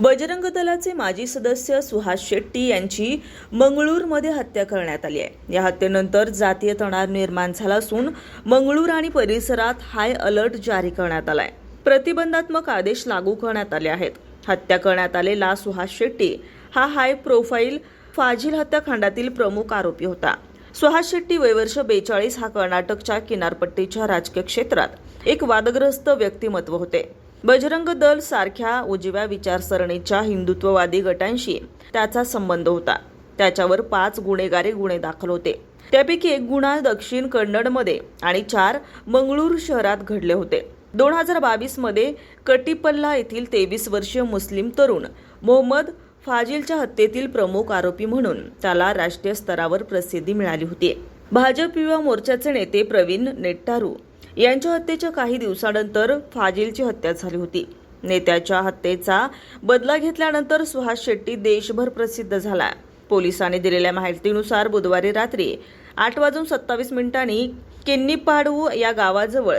बजरंग दलाचे माजी सदस्य सुहास शेट्टी यांची मंगळूरमध्ये हत्या करण्यात आली आहे. या हत्येनंतर जातीय तणाव निर्माण झाला असून मंगळूर आणि परिसरात हाय अलर्ट जारी करण्यात आलाय. प्रतिबंधात्मक आदेश लागू करण्यात आले आहेत. हत्या करण्यात आलेला सुहास शेट्टी हा हाय प्रोफाईल फाजिल हत्याकांडातील प्रमुख आरोपी होता. सुहास शेट्टी वयवर्ष बेचाळीस हा कर्नाटकच्या किनारपट्टीच्या राजकीय क्षेत्रात एक वादग्रस्त व्यक्तिमत्व होते. बजरंग दल सारख्या उजव्या विचारसरणीच्या हिंदुत्ववादी गटांशी त्याचा संबंध होता. त्याच्यावर पाच गुन्हेगारी गुन्हे दाखल होते. त्यापैकी एक गुन्हा दक्षिण कन्नडमध्ये आणि चार मंगळूर शहरात घडले होते. दोन हजार बावीसमध्ये कटीपल्ला कटिपल्ला येथील तेवीस वर्षीय मुस्लिम तरुण मोहम्मद फाजिलच्या हत्येतील प्रमुख आरोपी म्हणून त्याला राष्ट्रीय स्तरावर प्रसिद्धी मिळाली होती. भाजप युवा मोर्चाचे नेते प्रवीण नेट्टारू यांच्या हत्येच्या काही दिवसानंतर फाजिलची हत्या झाली होती. नेत्याच्या हत्येचा बदला घेतल्यानंतर सुहास शेट्टी देशभर प्रसिद्ध झाला. पोलिसांनी दिलेल्या माहितीनुसार बुधवारी रात्री आठ वाजून सत्तावीस मिनिटांनी किन्नीपाडवू या गावाजवळ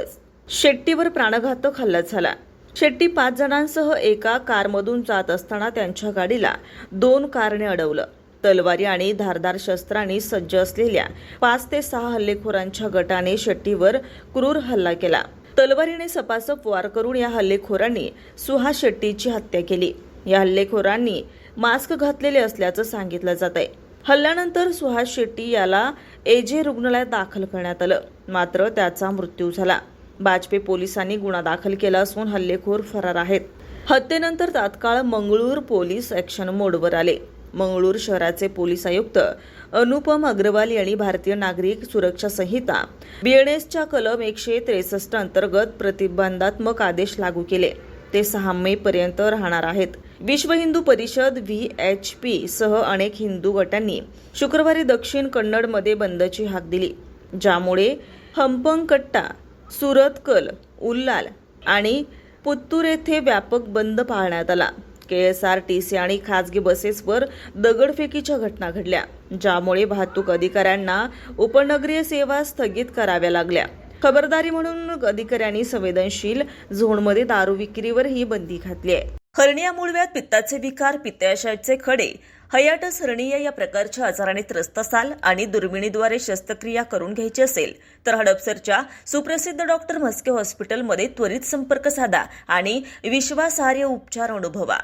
शेट्टीवर प्राणघातक हल्ला झाला. शेट्टी पाच जणांसह एका कारमधून जात असताना त्यांच्या गाडीला दोन कारने अडवलं. तलवारी आणि धारदार शस्त्रांनी सज्ज असलेल्या पाच ते सहा हल्लेखोरांच्या गटाने शेट्टीवर क्रूर हल्ला केला. तलवारीने सपासप वार करून या हल्लेखोरांनी सुहास शेट्टीची हत्या केली. या हल्लेखोरांनी मास्क घातलेले असल्याचं सांगितलं जात आहे हल्ल्यानंतर सुहास शेट्टी याला एजे रुग्णालयात दाखल करण्यात आलं. मात्र त्याचा मृत्यू झाला. बाजपे पोलिसांनी गुन्हा दाखल केला असून हल्लेखोर फरार आहेत. हत्येनंतर तात्काळ मंगळूर पोलीस ॲक्शन मोडवर आले. मंगळूर शहराचे पोलीस आयुक्त अनुपम अग्रवाल यांनी भारतीय नागरिक सुरक्षा संहिता बीएनएसच्या कलम एकशे त्रेसष्ट अंतर्गत प्रतिबंधात्मक आदेश लागू केले. ते सहा मे पर्यंत राहणार आहेत. विश्व Hindu Parishad V H P सह अनेक हिंदू गटांनी शुक्रवारी दक्षिण कन्नडमध्ये बंदची हाक दिली ज्यामुळे हंपंकट्टा सुरतकल उल्लाल आणि पुत्तूर येथे व्यापक बंद पाळण्यात आला. केएसआरटीसी आणि खाजगी बसेसवर दगडफेकीच्या घटना घडल्या ज्यामुळे वाहतूक अधिकाऱ्यांना उपनगरीय सेवा स्थगित कराव्या लागल्या. खबरदारी म्हणून अधिकाऱ्यांनी संवेदनशील झोनमध्ये दारू विक्रीवर ही बंदी घातली आहे. हर्निया मुळव्यात पित्ताचे विकार पित्ताशयाचे खडे हयाटस हर्निया या प्रकारच्या आजाराने त्रस्त असाल आणि दुर्बिणीद्वारे शस्त्रक्रिया करून घ्यायची असेल तर हडपसरच्या सुप्रसिद्ध डॉक्टर म्हस्के हॉस्पिटलमध्ये त्वरित संपर्क साधा आणि विश्वासार्ह उपचार अनुभवा.